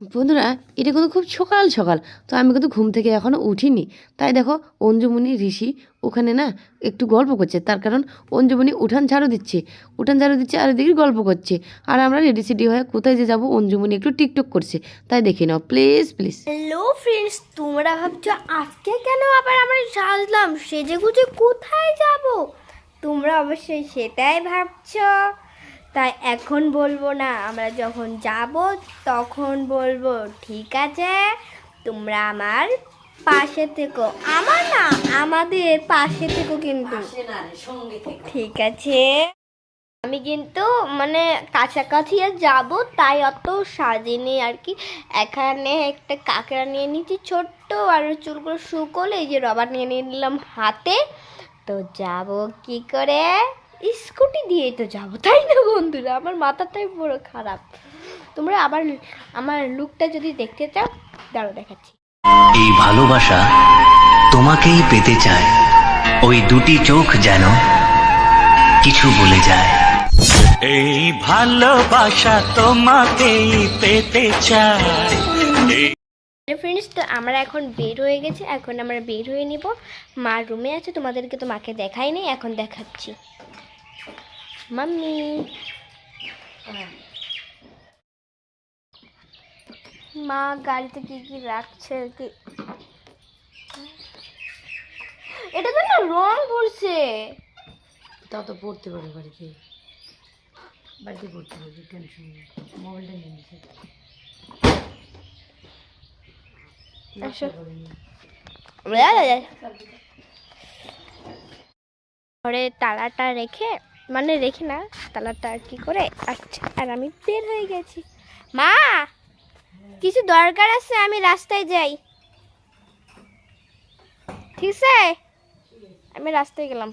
বন্ধুরা, এটা কিন্তু খুব সকাল সকাল। তো আমি কিন্তু ঘুম থেকে এখনও উঠিনি। তাই দেখো, অঞ্জুমণি ঋষি ওখানে না একটু গল্প করছে। তার কারণ অঞ্জুমণি উঠান ঝাড়ু দিচ্ছে। উঠান ঝাড়ু দিচ্ছে আর এদিকে গল্প করছে। আর আমরা রেডি সেডি হয়ে কোথায় যে যাব, অঞ্জুমণি একটু টিকটক করছে। তাই দেখে নাও প্লিজ প্লিজ হ্যালো ফ্রেন্ডস তোমরা ভাবছ আজকে কেন আবার আমরা সাজলাম? সেজে গুজে কোথায় যাব? তোমরা অবশ্যই সেটাই ভাবছ। তাই এখন বলব না আমরা যখন যাব তখন বলব ঠিক আছে তোমরা আমার পাশে থেকো। আমার না আমাদের পাশে থেকো কিন্তু। ঠিক আছে। আমি কিন্তু মানে কাছাকাছি আর যাব তাই অত সাজিনি আর কি। এখানে একটা কাঁকড়া নিয়ে নিচ্ছি ছোট্ট আর চুলগুলো শুকোলে এই যে রবার নিয়ে নিয়ে নিলাম হাতে। তো যাব কি করে? স্কুটি দিয়েই তো যাব তাই না বন্ধুরা? আমার মাথাটাই পুরো খারাপ। তোমরা আবার আমার লুকটা যদি দেখতে চাও দাঁড়ো দেখাচ্ছি। এই ভালোবাসা তোমাকেই পেতে চায়। ওই দুটি চোখ যেন কিছু বলে যায়। এই ভালোবাসা তোমাকেই পেতে চায়। ফ্রেন্ডস তো আমরা এখন বের হয়ে গেছি এখন আমরা বের হয়ে নিব। মার রুমে আছে তোমাদেরকে তো মাকে দেখাই নেই এখন দেখাচ্ছি। মাম্মি মা গাড়িতে কি কি রাখছে কি? এটা তো না রং পড়ছে। তাও তো পড়তে পারে বাড়িতে। বাড়িতে পড়তে পারবে টেনশন নেই। মোবাইলটা নিয়ে নিচ্ছে আসো। ঘরে তালাটা রেখে মানে রেখে না তালাটা কি করে? আচ্ছা আর আমি বের হয়ে গেছি। মা, কিছু দরকার আছে, আমি রাস্তায় যাই। ঠিক আছে? আমি রাস্তায় গেলাম।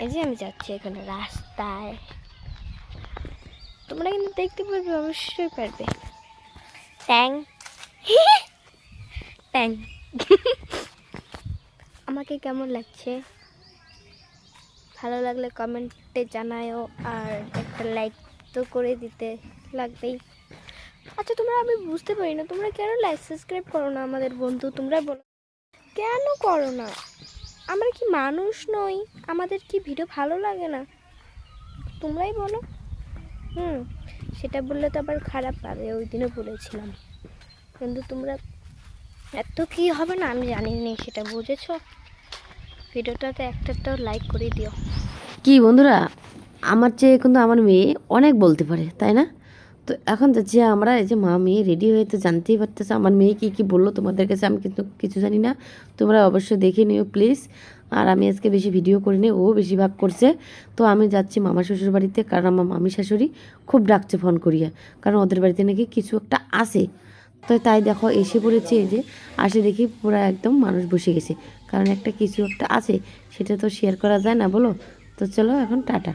এই যে আমি যাচ্ছি এখানে রাস্তায়। তোমরা কিন্তু দেখতে পারবে, অবশ্যই পারবে। ট্যাং। ট্যাং। আমাকে কেমন লাগছে? ভালো লাগলে কমেন্টে জানায়ও আর একটা লাইক তো করে দিতে লাগবেই। আচ্ছা তোমরা আমি বুঝতে পারি না, তোমরা কেন লাইক সাবস্ক্রাইব করো না আমাদের বন্ধু? তোমরা বলো। কেন করো না? আমরা কি মানুষ নই? আমাদের কি ভিডিও ভালো লাগে না? তোমরাই বলো। হুম, সেটা বললে তো আবার খারাপ পাবে ওই দিনও বলেছিলাম। কিন্তু তোমরা এত কি হবে না? আমি জানি না সেটা বুঝেছ? ভিডিওটাতে একটা লাইক করে দিও। কি বন্ধুরা, আমার চেয়ে কিন্তু আমার মেয়ে অনেক বলতে পারে, তাই না? তো এখন যে আমরা, এই যে মা মেয়ে রেডি হয়ে তো জানতেই পারতেছে আমার মেয়ে কী কী বলল, তোমাদের কাছে আমি কিন্তু কিছু জানি না। তোমরা অবশ্যই দেখে নিও প্লিজ আর আমি আজকে বেশি ভিডিও করি নি ও বেশিরভাগ করছে। তো আমি যাচ্ছি মামা শ্বশুর বাড়িতে কারণ আমার মামি শাশুড়ি খুব ডাকছে ফোন করিয়া। কারণ ওদের বাড়িতে নাকি কিছু একটা আসে তো তাই দেখো এসে পড়েছে যে, আসে দেখি পুরো একদম মানুষ বসে গেছে। কারণ একটা কিছু একটা আছে, সেটা তো শেয়ার করা যায় না বলো? তো চলো এখন টাটা।